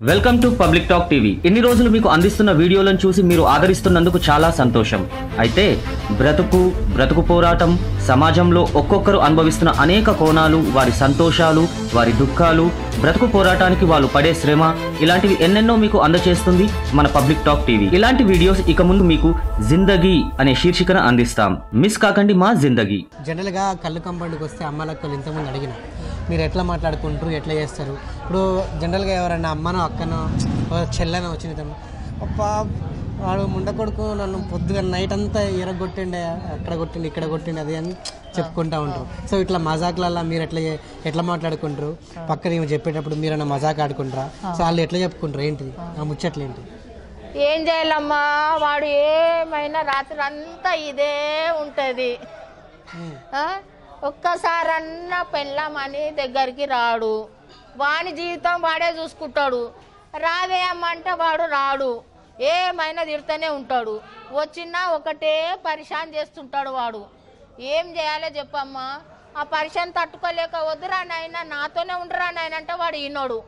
Welcome to public talk TV. ఇన్ని రోజులు మీకు అందిస్తున్న వీడియోలను చూసి మీరు ఆదరిస్తున్నందుకు చాలా సంతోషం. అయితే బ్రతుకు బ్రతుకు పోరాటం సమాజంలో ఒక్కొక్కరు అనుభవిస్తున్న అనేక కోణాలు వారి సంతోషాలు వారి దుఃఖాలు బ్రతుకు పోరాటానికి వాళ్ళు పడే శ్రమ ఇలాంటివి ఎన్నెన్నో మీకు అందచేస్తుంది మన పబ్లిక్ టాక్ టీవీ. ఇలాంటి వీడియోస్ ఇక ముందు మీకు జిందగీ అనే శీర్షికను అందిస్తాం. మిస్ కాకండి మా జిందగీ. జనరల్గా కళ్ళు కంపౌండ్కి వస్తే అమ్మలక్కలు ఇంతకుముందు అడిగిన మీరు ఎట్లా మాట్లాడుకుంటారు ఎట్లా చేస్తారు? ఇప్పుడు జనరల్గా ఎవరైనా అమ్మనో అక్కనో చెల్లెనో తమ్ముడు, అబ్బా వాడు ముండ కొడుకు నన్ను పొద్దుగా నైట్ అంతా ఎరగొట్టిండే అక్కడ కొట్టిండి ఇక్కడ కొట్టిండి అది అని చెప్పుకుంటా ఉంటారు. సో ఇట్లా మజాక్లల్లా మీరు ఎట్లా ఎట్లా మాట్లాడుకుంటారు? పక్కన ఏమో చెప్పేటప్పుడు మీరన్నా మజాక్ ఆడుకుంటారా? సో వాళ్ళు ఎట్లా చెప్పుకుంటారు? ఏంటిది? ఆ ముచ్చట్లు ఏంటి? ఏం చేయాలమ్మా? వాడు ఏమైనా రాత్రి అంతా ఇదే ఉంటుంది. ఒక్కసారన్నా పెళ్ళమని దగ్గరికి రాడు. వాని జీవితం వాడే చూసుకుంటాడు. రావే అమ్మ అంటే వాడు రాడు. ఏమైనా తిడుతూనే ఉంటాడు. వచ్చినా ఒకటే పరిశాన్ చేస్తుంటాడు వాడు. ఏం చేయాలో చెప్పమ్మా. ఆ పరిశాన్ తట్టుకోలేక వద్దురా నాయన నాతోనే ఉండరా నాయన అంటే వాడు ఈనోడు.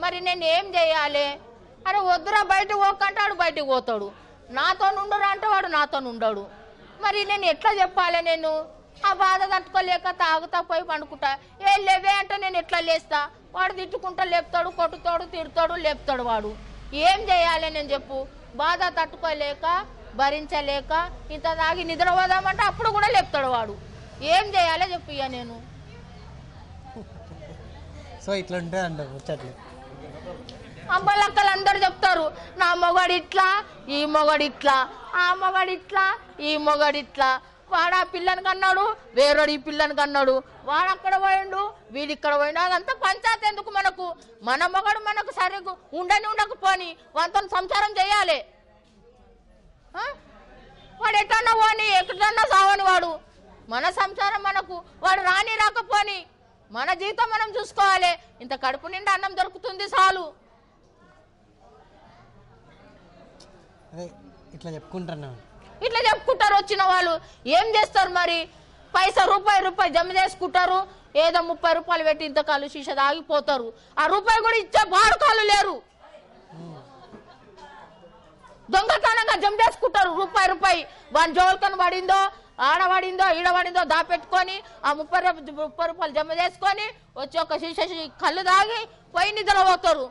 మరి నేను ఏం చేయాలి? అరే వద్దురా బయటకు పోకంటాడు బయటకు పోతాడు. నాతో ఉండరా అంటే వాడు నాతో ఉండడు మరి నేను ఎట్లా చెప్పాలి నేను? ఆ బాధ తట్టుకోలేక తాగుతా పోయి పండుకుంటా. ఏ లేవే అంటే నేను ఎట్లా లేస్తా? వాడు తిట్టుకుంటా లేపుతాడు కొట్టుతాడు తిడతాడు లేపుతాడు వాడు. ఏం చేయాలి నేను చెప్పు? బాధ తట్టుకోలేక భరించలేక ఇంత తాగి నిద్ర పోదామంటే అప్పుడు కూడా లేపుతాడు వాడు. ఏం చేయాలో చెప్పు ఇక నేను. సో ఇట్లా ఉంటుంది అంట ముచ్చట్లు. అమ్మలక్కలు అందరు చెప్తారు నా మొగడు ఇట్లా ఈ మొగడు ఇట్లా ఆ మొగడు ఇట్లా ఈ మొగడు ఇట్లా వాడు ఆ పిల్లని కన్నాడు వేరేడు ఈ పిల్లని కన్నాడు. వాడు అక్కడ పోయిండు వీడు ఇక్కడ పోయిండు. అదంతా పంచాయతీ ఎందుకు మనకు? మన మొగడు మనకు సరిగ్గా. ఉండని ఉండకపోని వాటితో సంసారం చేయాలి? వాడు ఎటన్నా పోని ఎక్కడన్నా సావని వాడు. మన సంసారం మనకు. వాడు రాని రాకపోని మన జీవితం మనం చూసుకోవాలి. ఇంత కడుపు నిండా అన్నం దొరుకుతుంది చాలు. ఇట్లా చెప్పుకుంటున్నాను. ఇట్లా చెప్పుకుంటారు వచ్చిన వాళ్ళు ఏం చేస్తారు మరి? పైసా రూపాయి రూపాయి జమ చేసుకుంటారు. ఏదో ముప్పై రూపాయలు పెట్టి ఇంతకాలు శీష తాగిపోతారు. ఆ రూపాయి కూడా ఇచ్చే బాడుకాలు లేరు. దొంగతనంగా జమ చేసుకుంటారు. రూపాయి రూపాయి వాని జోలికను పడిందో ఆడబడిందో ఈడబడిందో ఈడ పడిందో దాపెట్టుకొని ఆ ముప్పై రూపాయలు ముప్పై రూపాయలు జమ చేసుకొని వచ్చి ఒక శీష కళ్ళు తాగి పోయి నిద్ర పోతారు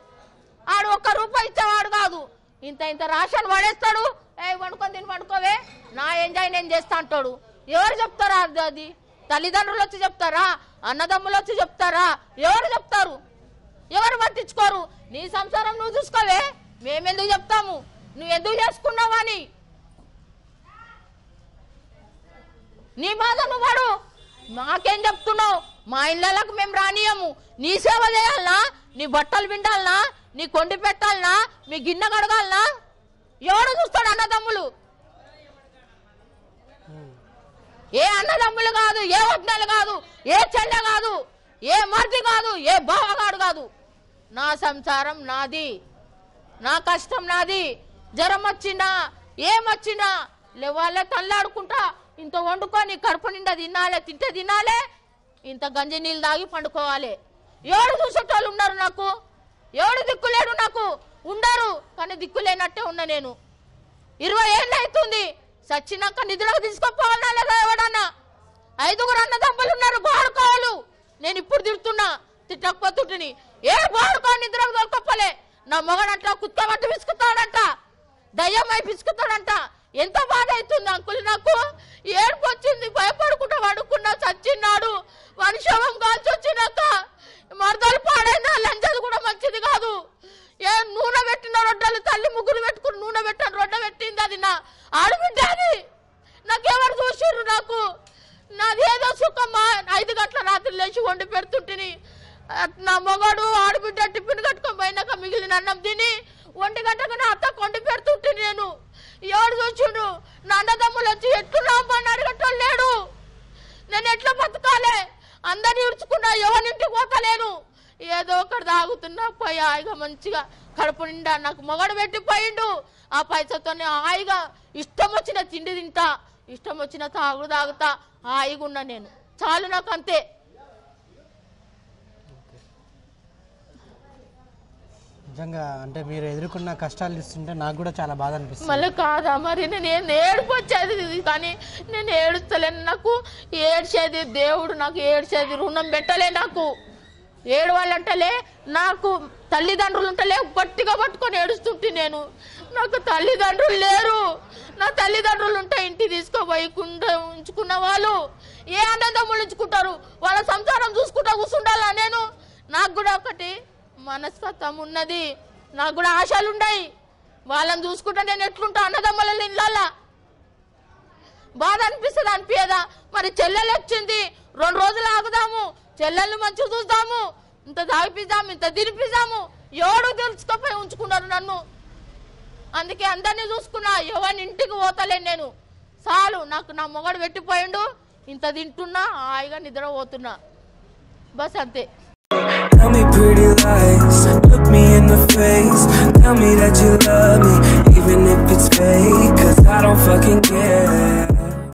ఆడు ఒక్క రూపాయి ఇచ్చేవాడు కాదు. ఇంత ఇంత రాషన్ పడేస్తాడు ఏ వండుకొని తిని వండుకోవే. నా ఎంజాయ్ నేను చేస్తా అంటాడు. ఎవరు చెప్తారా అది? తల్లిదండ్రులు వచ్చి చెప్తారా? అన్నదమ్ములు వచ్చి చెప్తారా? ఎవరు చెప్తారు? ఎవరు పట్టించుకోరు? నీ సంసారం నువ్వు చూసుకోవే. మేమెందుకు చెప్తాము? నువ్వు ఎందుకు చేసుకున్నావని నీ బాధ నువ్వు మాకేం చెప్తున్నావు? మా ఇళ్ళకు మేము రానియము. నీ సేవ చేయాలనా? నీ బట్టలు పిండాలనా? నీ కొండి పెట్టాలనా? మీ గిన్నె కడగాలనా? ఎవడు చూస్తాడు అన్నదమ్ములు? ఏ అన్నదమ్ములు కాదు ఏ వడ్నలు కాదు ఏ చెల్ల కాదు ఏ మర్ది కాదు ఏ బావగాడు కాదు. నా సంసారం నాది నా కష్టం నాది. జ్వరం వచ్చినా ఏమొచ్చినా లేవాలే తల్లాడుకుంటా ఇంత వండుకొని కడుపు నిండా తినాలే తింటే తినాలే ఇంత గంజి నీళ్ళు తాగి పండుకోవాలి. ఎవరు చూసేటోళ్ళు ఉన్నారు నాకు? ఎవడు దిక్కులేడు నాకు. ఉండరు కానీ దిక్కులేనట్టే ఉన్నా నేను. ఇరవై ఏళ్ళు అవుతుంది సచ్చినాక నిధులకు తీసుకుపోవాలన్నా లేదా ఎవడన్నా? ఐదుగురు అన్నదమ్ములు ఉన్నారు బాడుకోవాలు నేను ఇప్పుడు తిడుతున్నా తిట్టకపోతుంటిని. ఏ బాడుకో నిద్రకు దొరకపోలే నా మొగడంట అట్లా కుత్తమంట పిసుకుతాడంట దయ్యమై పిసుకుతాడంట. ఎంత బాధ అవుతుంది అంకుల్ నాకు. ఏడుపు వచ్చింది భయపడుకుంటా పడుకున్నా చచ్చిన్నాడు మనిషి శవం కాల్చి వచ్చినాక పాడైనా లంచది కూడా మంచిది కాదు ఏ నూనె పెట్టిన రొట్టెలు తల్లి ముగ్గురు పెట్టుకుని నూనె పెట్టిన రొట్టె పెట్టింది అది నా ఆడబిడ్డ అది నాకెవరు చూసిర్రు నాకు నాది ఏదో సుఖమ్మా ఐదు గంటల రాత్రి లేచి వండి పెడుతుంటిని. నా మగాడు ఆడబిడ్డ టిఫిన్ కట్టుకొని పోయినాక మిగిలిన అన్నం తిని ఒంటి గంటకు నా అత్త కొండి పెడుతుంటే నేను. ఎవడు చూసిండు? నా అన్నదమ్ములు వచ్చి ఎట్లు రామ్మని అడగటం లేడు. నేను ఎట్లా బతకాలే? అందరిని ఇడుచుకున్నా ఎవరింటికి పోతలేను. ఏదో ఒకటి తాగుతున్నా పోయి హాయిగా మంచిగా కడుపు నిండా నాకు మొగడు పెట్టిపోయిండు. ఆ పైసతోనే హాయిగా ఇష్టం వచ్చిన తిండి తింటా ఇష్టం వచ్చిన తాగుడు తాగుతా హాయిగా ఉన్నా నేను. చాలు నాకు అంతే నిజంగా అంటే మీరు ఎదుర్కొన్న కష్టాలు చూస్తుంటే నాకు కూడా చాలా బాధ అనిపిస్తుంది. మళ్ళీ కాదా మరి? నేను ఏం ఏడుపు వచ్చేది ఇది కానీ నేను ఏడుస్తలేను. నాకు ఏడ్చేది దేవుడు నాకు ఏడ్చేది రుణం పెట్టలే నాకు. ఏడవాలంటలే నాకు తల్లిదండ్రులు ఉంటలే గట్టిగా పట్టుకొని ఏడుస్తుంటే నేను. నాకు తల్లిదండ్రులు లేరు. నా తల్లిదండ్రులు ఉంటే ఇంటి తీసుకోపోయి కుండ ఉంచుకున్న వాళ్ళు. ఏ అన్నదమ్ములు ఉంచుకుంటారు? వాళ్ళ సంసారం చూసుకుంటా కూర్చుండాలా నేను? నాకు కూడా ఒకటి మనస్తత్వం ఉన్నది. నాకు కూడా ఆశలు ఉన్నాయి వాళ్ళని చూసుకుంటా నేను ఎట్లుంటా? అన్నదమ్ముల ఇళ్ళల్లా బాధ అనిపిస్తుంది అనిపించదా మరి చెల్లెలు వచ్చింది. రెండు రోజులు ఆగుదాము. చెల్లెళ్ళు మంచిగా చూద్దాము. ఇంత తాగిపిద్దాము ఇంత తినిపిద్దాము. ఎవడు తెలుసుకోపోయి ఉంచుకున్నారు నన్ను. అందుకే అందరినీ చూసుకున్నా ఎవరిని ఇంటికి పోతలేను నేను. చాలు నాకు నా మొగడు పెట్టిపోయిండు. ఇంత తింటున్నా హాయిగా నిద్ర పోతున్నా బస్ అంతే Tell me pretty lies, look me in the face. Tell me that you love me, even if it's fake. Cause I don't fucking care.